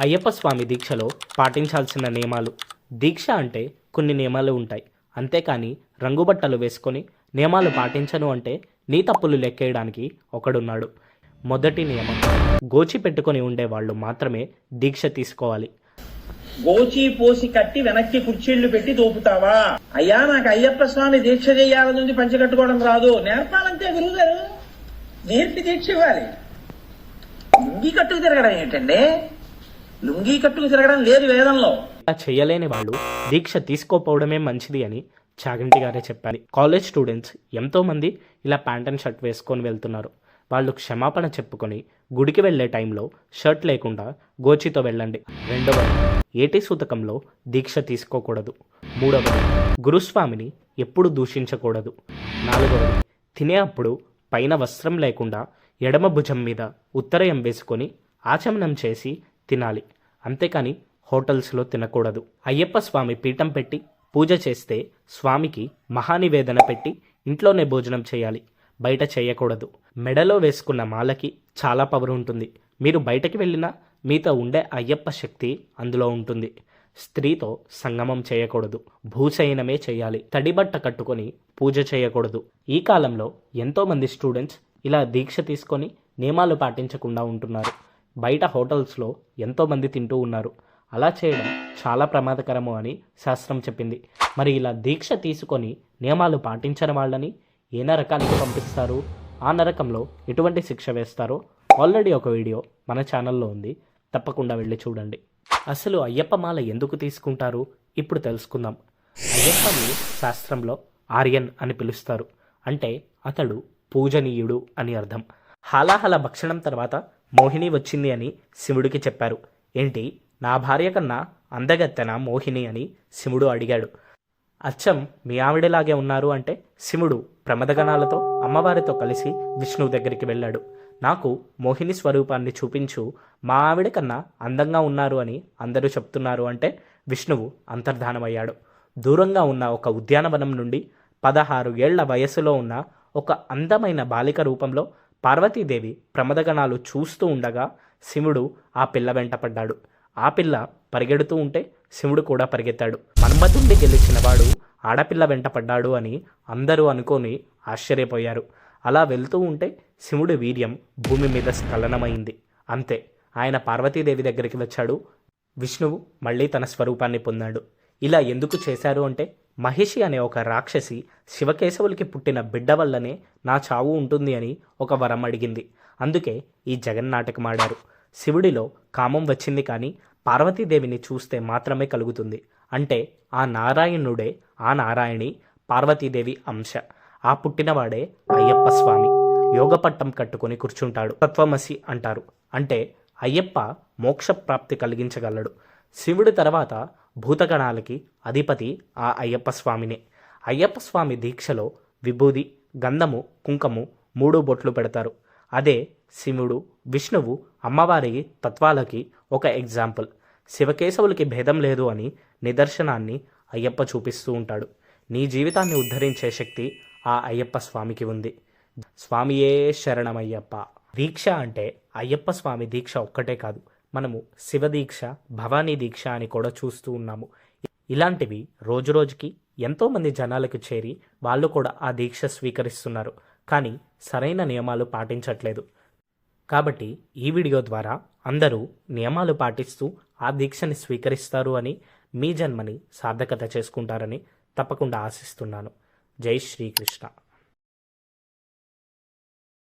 అయ్యప్ప స్వామి దీక్షలో పాటించాల్సిన నియమాలు. దీక్ష అంటే కొన్ని నియమాలు ఉంటాయి. అంతేకాని రంగుబట్టలు వేసుకొని నియమాలు పాటించను అంటే నీ తప్పులు లెక్కేయడానికి ఒకడున్నాడు. మొదటి నియమం. గోచి పెట్టుకొని ఉండేవాళ్ళు మాత్రమే దీక్ష తీసుకోవాలి. గోచి పోసి కట్టి వెనక్కి కుర్చీళ్ళు పెట్టి దోపుతావా? అయ్యా నాకు అయ్యప్ప స్వామి దీక్ష చేయాలని ఉంది కట్టుకోవడం రాదు. నేర్పాలంటే గురువు గారు నేర్పి దీక్ష ఇవ్వాలి. లుంగి కట్టుకు తిరగడం ఏంటండి? లుంగి కట్టుకు తిరగడం లేదు వేదంలో. ఇలా చేయలేని వాళ్ళు దీక్ష తీసుకోపోవడమే మంచిది అని చాగంటి గారే చెప్పారు. కాలేజ్ స్టూడెంట్స్ ఎంతోమంది ఇలా ప్యాంట్ అండ్ షర్ట్ వేసుకొని వెళ్తున్నారు. వాళ్ళు క్షమాపణ చెప్పుకొని గుడికి వెళ్ళే టైంలో షర్ట్ లేకుండా గోచితో వెళ్ళండి. రెండవది ఏటి సూతకంలో దీక్ష తీసుకోకూడదు. మూడవది గురుస్వామిని ఎప్పుడు దూషించకూడదు. నాలుగవది తినే అప్పుడు పైన వస్త్రం లేకుండా ఎడమ భుజం మీద ఉత్తరయం వేసుకొని ఆచమనం చేసి తినాలి. అంతేకాని హోటల్స్లో తినకూడదు. అయ్యప్ప స్వామి పీఠం పెట్టి పూజ చేస్తే స్వామికి మహానివేదన పెట్టి ఇంట్లోనే భోజనం చేయాలి. బయట చేయకూడదు. మెడలో వేసుకున్న మాలకి చాలా పవర్ ఉంటుంది. మీరు బయటకి వెళ్ళినా మీతో ఉండే అయ్యప్ప శక్తి అందులో ఉంటుంది. స్త్రీతో సంగమం చేయకూడదు. భూశయనమే చేయాలి. తడిబట్ట కట్టుకొని పూజ చేయకూడదు. ఈ కాలంలో ఎంతోమంది స్టూడెంట్స్ ఇలా దీక్ష తీసుకొని నియమాలు పాటించకుండా ఉంటున్నారు. బయట హోటల్స్లో ఎంతోమంది తింటూ ఉన్నారు. అలా చేయడం చాలా ప్రమాదకరము అని శాస్త్రం చెప్పింది. మరి ఇలా దీక్ష తీసుకొని నియమాలు పాటించని వాళ్ళని ఏ నరకానికి పంపిస్తారు? ఆ నరకంలో ఎటువంటి శిక్ష వేస్తారో ఆల్రెడీ ఒక వీడియో మన ఛానల్లో ఉంది. తప్పకుండా వెళ్ళి చూడండి. అసలు అయ్యప్ప మాల ఎందుకు తీసుకుంటారు? ఇప్పుడు తెలుసుకుందాం. అయ్యప్పని శాస్త్రంలో ఆర్యన్ అని పిలుస్తారు. అంటే అతడు పూజనీయుడు అని అర్థం. హాలాహల భక్షణం తర్వాత మోహిని వచ్చింది అని శివుడికి చెప్పారు. ఏంటి? నా భార్య కన్నా అందగత్తెన మోహిని అని శివుడు అడిగాడు. అచ్చం మీ ఆవిడలాగే ఉన్నారు అంటే శివుడు ప్రమదగణాలతో అమ్మవారితో కలిసి విష్ణువు దగ్గరికి వెళ్ళాడు. నాకు మోహిని స్వరూపాన్ని చూపించు మా ఆవిడ కన్నా అందంగా ఉన్నారు అని అందరూ చెప్తున్నారు అంటే విష్ణువు అంతర్ధానమయ్యాడు. దూరంగా ఉన్న ఒక ఉద్యానవనం నుండి పదహారు ఏళ్ళ వయస్సులో ఉన్న ఒక అందమైన బాలిక రూపంలో పార్వతీదేవి ప్రమదగణాలు చూస్తూ ఉండగా శివుడు ఆ పిల్ల వెంట పడ్డాడు. ఆ పిల్ల పరిగెడుతూ ఉంటే శివుడు కూడా పరిగెత్తాడు. మన్మతుండి గెలిచిన వాడు ఆడపిల్ల వెంట పడ్డాడు అని అందరూ అనుకొని ఆశ్చర్యపోయారు. అలా వెళ్తూ ఉంటే శివుడి వీర్యం భూమి మీద స్ఖలనమైంది. అంతే ఆయన పార్వతీదేవి దగ్గరికి వచ్చాడు. విష్ణువు మళ్ళీ తన స్వరూపాన్ని పొందాడు. ఇలా ఎందుకు చేశారు అంటే మహిషి అనే ఒక రాక్షసి శివకేశవులకి పుట్టిన బిడ్డ వల్లనే నా చావు ఉంటుంది అని ఒక వరం అడిగింది. అందుకే ఈ జగన్నాటకం ఆడారు. శివుడిలో కామం వచ్చింది కానీ పార్వతీదేవిని చూస్తే మాత్రమే కలుగుతుంది. అంటే ఆ నారాయణుడే ఆ నారాయణి పార్వతీదేవి అంశ. ఆ పుట్టినవాడే అయ్యప్ప స్వామి. యోగపట్టం కట్టుకొని కూర్చుంటాడు. తత్వమసి అంటారు. అంటే అయ్యప్ప మోక్ష ప్రాప్తి కలిగించగలడు. శివుడి తర్వాత భూతగణాలకి అధిపతి ఆ అయ్యప్ప స్వామినే. అయ్యప్ప స్వామి దీక్షలో విభూది గంధము కుంకము మూడు బొట్లు పెడతారు. అదే శివుడు విష్ణువు అమ్మవారి తత్వాలకి ఒక ఎగ్జాంపుల్. శివకేశవులకి భేదం లేదు అని నిదర్శనాన్ని అయ్యప్ప చూపిస్తూ ఉంటాడు. నీ జీవితాన్ని ఉద్ధరించే శక్తి ఆ అయ్యప్ప స్వామికి ఉంది. స్వామియే శరణమయ్యప్ప. దీక్ష అంటే అయ్యప్ప స్వామి దీక్ష ఒక్కటే కాదు. మనము శివ దీక్ష భవానీ దీక్ష అని కూడా చూస్తూ ఉన్నాము. ఇలాంటివి రోజురోజుకి ఎంతోమంది జనాలకు చేరి వాళ్ళు కూడా ఆ దీక్ష స్వీకరిస్తున్నారు. కానీ సరైన నియమాలు పాటించట్లేదు. కాబట్టి ఈ వీడియో ద్వారా అందరూ నియమాలు పాటిస్తూ ఆ దీక్షని స్వీకరిస్తారు అని మీ జన్మని సార్థకత చేసుకుంటారని తప్పకుండా ఆశిస్తున్నాను. జై శ్రీకృష్ణ.